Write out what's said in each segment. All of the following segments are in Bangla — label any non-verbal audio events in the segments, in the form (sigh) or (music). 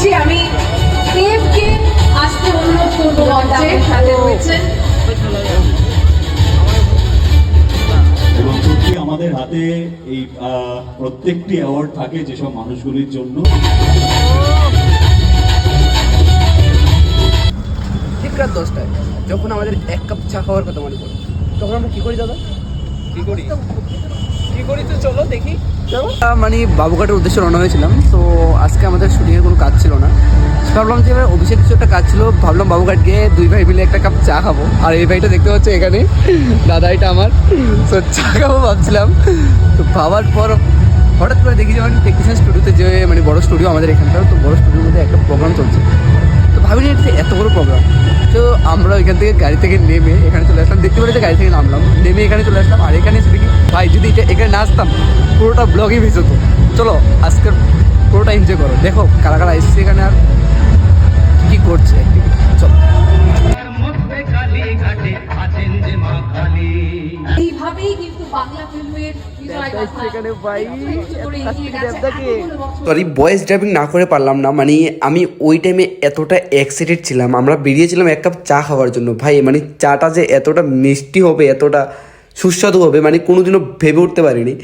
জি আমি দেবকে আসতে অনুরোধ করব মঞ্চে। সাথে রয়েছেন আমাদের হাতে এই প্রত্যেকটি অ্যাওয়ার্ড থাকে যেসব মানুষগুলির জন্য। ঠিক রাত দশটায় যখন আমাদের এক কাপ চা খাওয়ার কথা মনে পড়ে তখন আমরা কি করি দাদা? কি করি? কি করি তো চলো দেখি। মানে বাবুঘাটের উদ্দেশ্যে রওনা হয়েছিলাম তো আজকে আমাদের শুটিংয়ের কোনো কাজ ছিল না। ভাবলাম যে এবার অফিসের কিছু একটা কাজ ছিল ভাবলাম বাবুঘাট গিয়ে দুই ভাই মিলে একটা কাপ চা খাব। আর এই ভাইটা দেখতে পাচ্ছ এখানে দাদা এটা আমার। তো চা খাব ভাবছিলাম। তো ভাবার পর হঠাৎ করে দেখি যখন টেকনিশিয়ান স্টুডিওতে যে মানে বড় স্টুডিও আমাদের এখানকার তো বড় স্টুডিওর মধ্যে একটা প্রোগ্রাম চলছে। তো ভাবিনি এটা এত বড় প্রোগ্রাম আমরা এখান থেকে গাড়ি থেকে নেমে এখানে চলে আসলাম। দেখতে পেরে যে গাড়ি থেকে নামলাম। নেমে এখানে চলে আসলাম আর এখানে এসে দেখি, ভাই, যদি এটা এখানে না আসতাম, পুরোটা ব্লগই ভেসে তো চলো, আজকের পুরোটা এনজয় করো। দেখো, কারা কারা এসছে এখানে আর কী করছে। চলো। সরি ভয়েস ড্রাইভিং না করে পারলাম না মানে আমি ওই টাইমে এতটা এক্সাইটেড ছিলাম আমরা বেরিয়েছিলাম এক কাপ চা খাওয়ার জন্য। ভাই মানে চাটা যে এতটা মিষ্টি হবে এতটা সুস্বাদু হবে মানে কোনোদিনও ভেবে উঠতে পারিনি।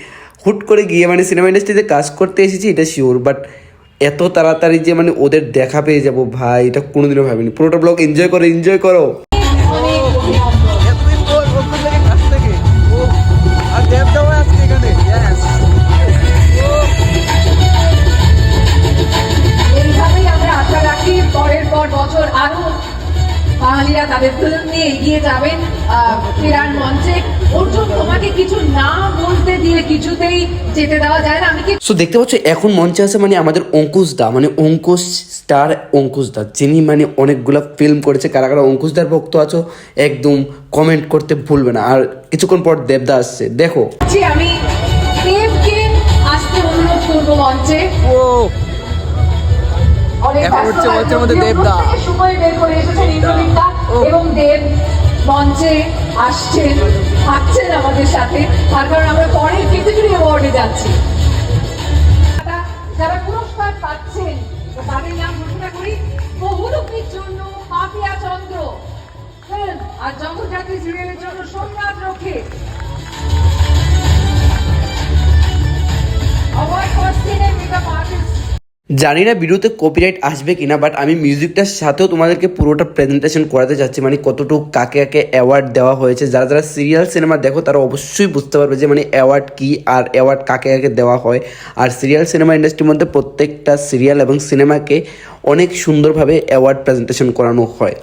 হুট করে গিয়ে মানে সিনেমা ইন্ডাস্ট্রিতে কাজ করতে এসেছি এটা শিওর বাট এত তাড়াতাড়ি যে মানে ওদের দেখা পেয়ে যাব ভাই এটা কোনোদিনও ভাবিনি। পুরোটা ব্লগ এনজয় করো এনজয় করো। বাঙালিরা তাদের ফিল্ম নিয়ে এগিয়ে যাবেন ফেরার মঞ্চে। অর্জুন তোমাকে কিছু না বলতে দিয়ে কিছুতেই যেতে দেওয়া যায় না। আমি কি সো দেখতে পাচ্ছ এখন মঞ্চে আছে মানে আমাদের অঙ্কুশ দা মানে অঙ্কুশ স্টার অঙ্কুশ দা যিনি মানে অনেকগুলো ফিল্ম করেছে কারা কারা অঙ্কুশ দার ভক্ত আছো একদম কমেন্ট করতে ভুলবে না। আর কিছুক্ষণ পর দেবদা আসছে। দেখো। জি, আমি দেবকে আসতে অনুরোধ করব মঞ্চে। ও। এখন হচ্ছে মঞ্চের মধ্যে দেবদা। সময় বের করে এসেছেন ইন্দ্রনীতা। এবং দেব মঞ্চে আসছেন থাকছেন আমাদের সাথে। তার কারণ আমরা পরের ক্যাটেগরি অ্যাওয়ার্ডে যাচ্ছি। জানি না ভিডিওতে কপিরাইট আসবে কিনা বাট আমি মিউজিকটার সাথেও তোমাদেরকে পুরোটা প্রেজেন্টেশন করাতে চাচ্ছি মানে কতটুকু কাকে কাকে অ্যাওয়ার্ড দেওয়া হয়েছে। যারা যারা সিরিয়াল সিনেমা দেখো, তারা অবশ্যই বুঝতে পারবে যে মানে অ্যাওয়ার্ড কী আর অ্যাওয়ার্ড কাকে কাকে দেওয়া হয়। আর সিরিয়াল সিনেমা ইন্ডাস্ট্রির মধ্যে প্রত্যেকটা সিরিয়াল এবং সিনেমাকে অনেক সুন্দরভাবে অ্যাওয়ার্ড প্রেজেন্টেশন করানো হয়।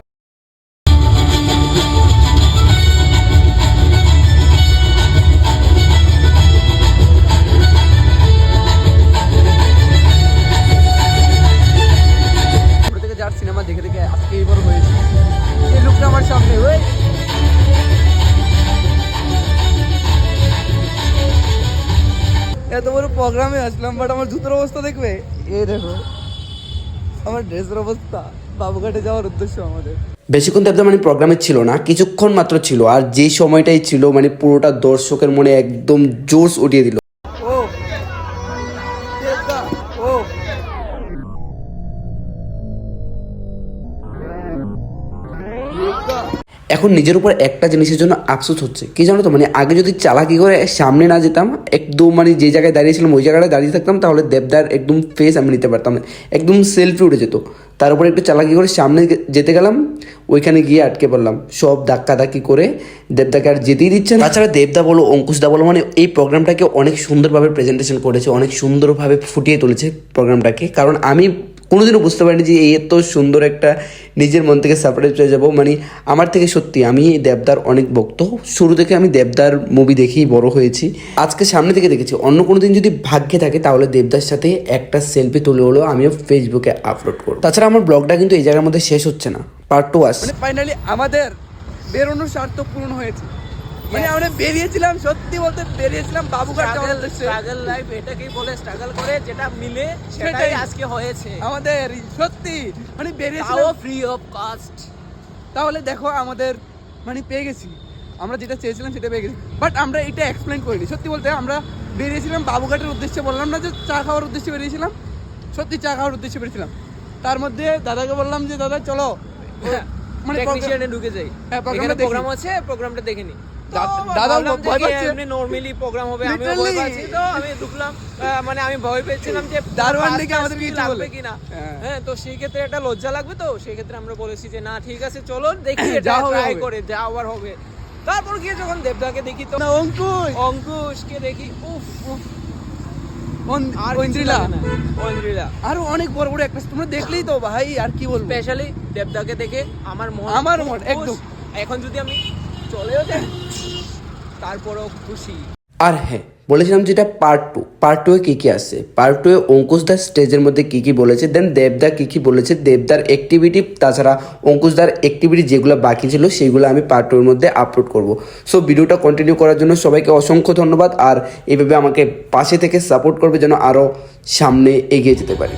এত বড় প্রোগ্রামে আসলাম বাট আমার জুতোর অবস্থা দেখবে? এ দেখো, আমার ড্রেসের অবস্থা, বাবুঘাটে যাওয়ার উদ্দেশ্য আমাদের। বেশিক্ষণ দেবদা মানে প্রোগ্রামে ছিল না, কিছুক্ষণ মাত্র ছিল, আর যে সময়টাই ছিল মানে পুরোটা দর্শকের মনে একদম জোশ উঠিয়ে দিল। এখন নিজের উপর একটা জিনিসের জন্য আফসোস হচ্ছে। কি জানো তো? মানে আগে যদি চালাকি করে সামনে না যেতাম, একদম মানে যে জায়গায় দাঁড়িয়েছিলাম ওই জায়গাটায় দাঁড়িয়ে থাকতাম, তাহলে দেবদার একদম ফেস আমি নিতে পারতাম একদম সেলফি উঠে যেত। তার উপরে একটু চালাকি করে সামনে যেতে গেলাম, ওইখানে গিয়ে আটকে পড়লাম। সব ধাক্কা ধাক্কি করে দেবদাকে আর যেতেই দিচ্ছে না। তাছাড়া দেবদা বলো অঙ্কুশদা বলো মানে এই প্রোগ্রামটাকে অনেক সুন্দরভাবে প্রেজেন্টেশন করেছে, অনেক সুন্দরভাবে ফুটিয়ে তুলেছে প্রোগ্রামটাকে কারণ আমি কোনোদিনও বুঝতে পারিনি যে এই এত সুন্দর একটা নিজের মন থেকে সারপ্রাইজ পেয়ে যাব। মানে আমার থেকে সত্যি আমি এই দেবদার অনেক ভক্ত। শুরু থেকে আমি দেবদার মুভি দেখেই বড় হয়েছি। আজকে সামনে থেকে দেখেছি, অন্য কোনো দিন যদি ভাগ্যে থাকে তাহলে দেবদার সাথে একটা সেলফি তুলে হলো আমিও ফেসবুকে আপলোড করব। তাছাড়া আমার ব্লগটা কিন্তু এই জায়গার মধ্যে শেষ হচ্ছে না। পার্ট টু আস ফাইনালি আমাদের বেরোনোর স্বার্থ পূরণ হয়েছে। মানে আমরা বেরিয়েছিলাম সত্যি বলতে বেরিয়েছিলাম বাবুঘাট উদ্দেশ্যে। স্ট্রাগল লাইফ এটাকেই বলে স্ট্রাগল করে যেটা মিলে সেটাই। আজকে হয়েছে। আমাদের সত্যি মানে বেরিয়েছিলাম। ফ্রি অফ কাস্ট তাহলে দেখো আমাদের মানে পেয়ে গেছি। আমরা যেটা চেয়েছিলাম সেটা পেয়ে গেছি। বাট আমরা এটা এক্সপ্লেন করিনি। সত্যি বলতে আমরা বেরিয়েছিলাম বাবুঘাটের উদ্দেশ্যে বললাম না যে চা খাওয়ার উদ্দেশ্যে বেরিয়েছিলাম। সত্যি চা খাওয়ার উদ্দেশ্যে বেরিয়েছিলাম। তার মধ্যে দাদাকে বললাম যে দাদা চলো। (laughs) মানে টেকনিশিয়ানে ঢুকে যাই। হ্যাঁ, এখানে প্রোগ্রাম আছে প্রোগ্রামটা দেখে নি। দা- দাদাও ভয় পাচ্ছে। এমনি নরমালি প্রোগ্রাম হবে আমি ভয় পাচ্ছি। তো আমি ঢুকলাম মানে আমি ভয় পেয়েছিলাম যে দারোয়ান আমাদের কি লাগবে কিনা। হ্যাঁ। হ্যাঁ তো সেই ক্ষেত্রে একটা লজ্জা লাগবে তো সেই ক্ষেত্রে আমরা বলেছি যে না ঠিক আছে চলো দেখি (clears throat) এটা ট্রাই করে যা আবার হবে। তারপর গিয়ে যখন দেবদাকে দেখি তো অঙ্কুশ! অঙ্কুশকে দেখি উফ উফ আর অনেক বড় বড় একটা তোমরা দেখলেই তো ভাই আর কি বলব? স্পেশালি দেবদাকে দেখে আমার মন আমার মন, একদম। এখন যদি আমি চলেও যাই তারপরেও খুশি। আর হ্যাঁ বলেছিলাম যেটা পার্ট টু পার্ট টুয়ে কী কী আসছে পার্ট টুয়ে অঙ্কুশ দাস স্টেজের মধ্যে কী কী বলেছে? দেন দেবদা কী কী বলেছে? দেবদার অ্যাক্টিভিটি তাছাড়া অঙ্কুশদার অ্যাক্টিভিটি যেগুলো বাকি ছিল, সেগুলো আমি পার্ট টুর মধ্যে আপলোড করব। সো ভিডিওটা কন্টিনিউ করার জন্য সবাইকে অসংখ্য ধন্যবাদ। আর এভাবে আমাকে পাশে থেকে সাপোর্ট করবে যেন আরও সামনে এগিয়ে যেতে পারি।